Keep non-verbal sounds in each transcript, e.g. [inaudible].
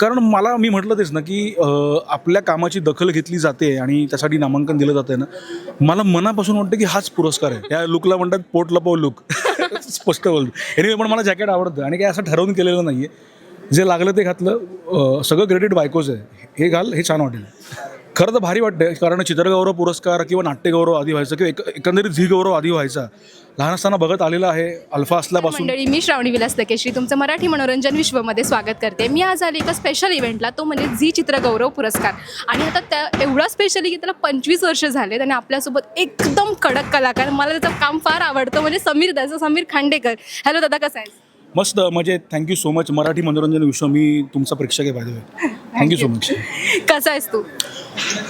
कारण मला मी म्हटलं तेच ना की आपल्या कामाची दखल घेतली जाते आणि त्यासाठी नामांकन दिलं जातं ना मला मनापासून वाटतं की हाच पुरस्कार आहे. या लुकला म्हणतात पोट लपव लुक [laughs] स्पष्ट बोलतो. एनिवे पण मला जॅकेट आवडतं आणि काय असं ठरवून केलेलं नाही आहे जे लागलं ते घातलं. सगळं क्रेडिट बायकोच आहे. हे घाल हे छान वाटेल. खरं तर भारी वाटतं कारण चित्रगौरव पुरस्कार किंवा नाट्यगौरव आधी व्हायचा किंवा एक एकंदरीत झी गौरव आधी व्हायचा. लहान असताना बघत आलेला आहे अल्फा असल्यापासून मंडळी मी श्रावणी विलास तकेश्री तुमचं मराठी मनोरंजन विश्वमध्ये स्वागत करते. मी आज आले एका स्पेशल इव्हेंटला तो म्हणजे झी चित्रगौरव पुरस्कार. आणि आता त्या एवढा स्पेशली की त्याला पंचवीस वर्ष झालेत आणि आपल्यासोबत एकदम कडक कलाकार. मला त्याचं काम फार आवडतं म्हणजे समीर दादा समीर खांडेकर. हॅलो दादा कसं आहे मस्त म्हणजे थँक्यू सो मच मराठी मनोरंजन विश्व मी तुमचा प्रेक्षक आहे पाहिजे थँक्यू सो मच कसा आहेस तू?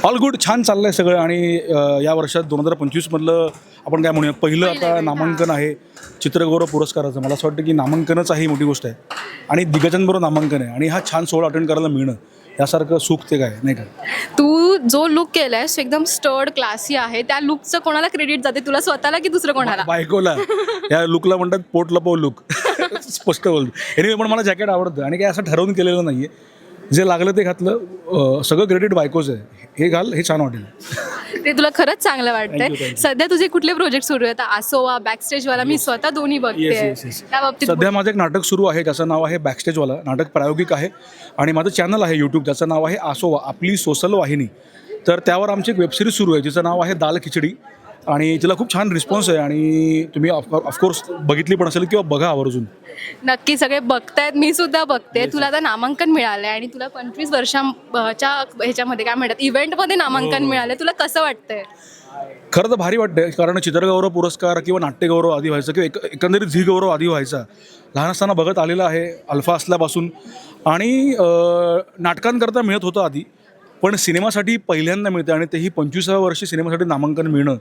ऑल गुड छान चाललं आहे सगळं. आणि अं, या वर्षात दोन हजार पंचवीसमधलं आपण काय म्हणूया पहिलं आता नामांकन आहे चित्रगौरव पुरस्काराचं. मला असं वाटतं की नामांकनच आहे ही मोठी गोष्ट आहे. आणि दिग्गजांबरोबर नामांकन आहे. आणि हा छान सोहळा अटेंड करायला मिळणं यासारखं सुख ते काय नाही का? तू जो लुक केलायस तो एकदम स्टर्ड क्लासी आहे. त्या लुकचं कोणाला क्रेडिट जाते? तुला स्वतःला की दुसरं कोणाला? बायकोला. या लुकला म्हणतात पोट लपव लुक [laughs] स्पष्ट बोलतो. एनिवे पण मला जॅकेट आवडतं. आणि काही असं ठरवून केलेलं नाही आहे जे लागलं ते घातलं. सगळं क्रेडिट बायकोच आहे. हे घाल हे छान वाटेल. ते तुला खरंच चांगलं वाटतंय. सध्या तुझे कुठले प्रोजेक्ट सुरू आहेत? आसोवा बॅकस्टेजवाला मी स्वतः दोन्ही बघते. सध्या माझं एक नाटक सुरू आहे ज्याचं नाव आहे बॅकस्टेजवाला नाटक प्रायोगिक आहे. आणि माझं चॅनल आहे यूट्यूब त्याचं नाव आहे आसोवा आपली सोशल वाहिनी. तर त्यावर आमची एक वेबसिरीज सुरू आहे जिचं नाव आहे दाल खिचडी. आणि तिला खूप छान रिस्पॉन्स आहे आणि तुम्ही ऑफकोर्स बघितली पण असेल किंवा बघा आवर्जून. नक्की सगळे बघतायत मी सुद्धा बघते. तुला आता नामांकन मिळालंय आणि तुला पंचवीस वर्षाच्या ह्याच्यामध्ये काय म्हणतात इव्हेंटमध्ये हो. नामांकन मिळालंय. तुला कसं वाटतंय? खरं तर भारी वाटतं कारण चित्रगौरव पुरस्कार किंवा नाट्यगौरव आधी व्हायचा किंवा एक एकंदरीत झी गौरव आधी व्हायचा. लहान असताना बघत आलेला आहे अल्फा असल्यापासून. आणि नाटकांकरता मिळत होतं आधी. पण सिनेमासाठी पहिल्यांदा मिळतं आणि तेही पंचवीसाव्या वर्षी सिनेमासाठी नामांकन मिळणं.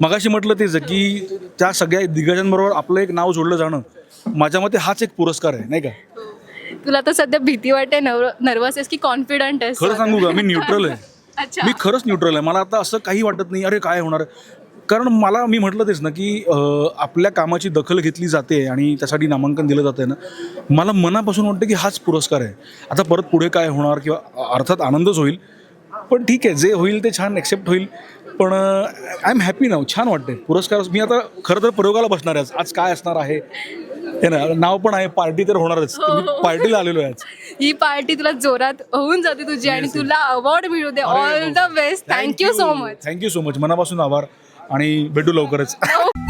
मगाशी म्हटलं तेच की त्या सगळ्या दिग्गजांबरोबर आपलं एक नाव जोडलं जाणं माझ्या मते हाच एक पुरस्कार आहे नाही का? तुला तर सध्या भीती वाटते नर्वस आहेस की कॉन्फिडंट आहेस? खरं सांगू का? मी न्यूट्रल आहे. [laughs] मी खरंच न्यूट्रल आहे. मला आता असं काही वाटत नाही अरे काय होणार? कारण मला मी म्हटलं तेच ना की आपल्या कामाची दखल घेतली जाते आणि त्यासाठी नामांकन दिलं जातं ना मला मनापासून वाटतं की हाच पुरस्कार आहे. आता परत पुढे काय होणार किंवा अर्थात आनंदच होईल पण ठीक आहे जे होईल ते छान ॲक्सेप्ट होईल. पण आय एम हॅपी नाव छान वाटते पुरस्कार मी आता खरं तर प्रयोगाला बसणार आहे आज. काय असणार आहे? हे ना नाव पण आहे पार्टी तर होणारच. मी पार्टीला आलेलो आहे आज. ही पार्टी तुला जोरात होऊन जाते तुझी आणि तुला अवॉर्ड मिळू दे. All the best thank you so much thank you so much मनापासून आभार. आणि भेटू लवकरच. हो.